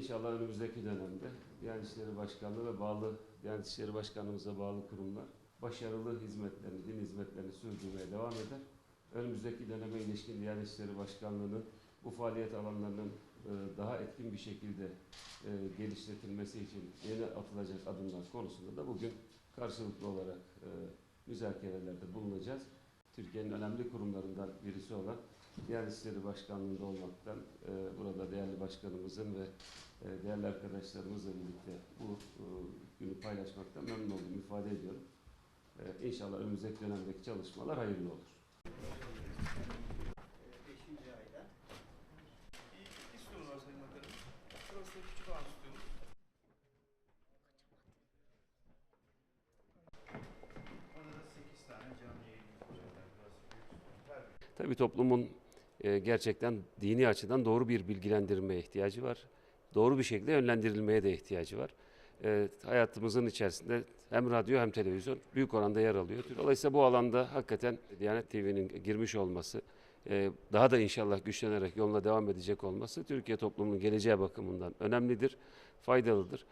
İnşallah önümüzdeki dönemde Diyanet İşleri Başkanlığı ve bağlı Diyanet İşleri Başkanlığımıza bağlı kurumlar başarılı hizmetlerini, din hizmetlerini sürdürmeye devam eder. Önümüzdeki döneme ilişkin Diyanet İşleri Başkanlığı'nın bu faaliyet alanlarının e, daha etkin bir şekilde e, geliştirilmesi için yeni atılacak adımlar konusunda da bugün karşılıklı olarak e, müzakerelerde bulunacağız. Türkiye'nin önemli kurumlarından birisi olan Diyanet İşleri Başkanlığı'nda olmaktan burada değerli başkanımızın ve e, değerli arkadaşlarımızla birlikte bu e, günü paylaşmaktan memnun olduğumu ifade ediyorum. E, İnşallah önümüzdeki dönemdeki çalışmalar hayırlı olur. Beşinci ayda. Bir istiyoruz var Sayın Bakanım. Burası da küçük ağaç istiyoruz. Orada da 8 tane canlı yayınımız olacak. Burası büyük. Her bir Tabii toplumun e, gerçekten dini açıdan doğru bir bilgilendirmeye ihtiyacı var. Doğru bir şekilde yönlendirilmeye de ihtiyacı var. E, hayatımızın içerisinde hem radyo hem televizyon büyük oranda yer alıyor. Dolayısıyla bu alanda hakikaten Diyanet TV'nin girmiş olması, e, daha da inşallah güçlenerek yoluna devam edecek olması Türkiye toplumunun geleceği bakımından önemlidir, faydalıdır.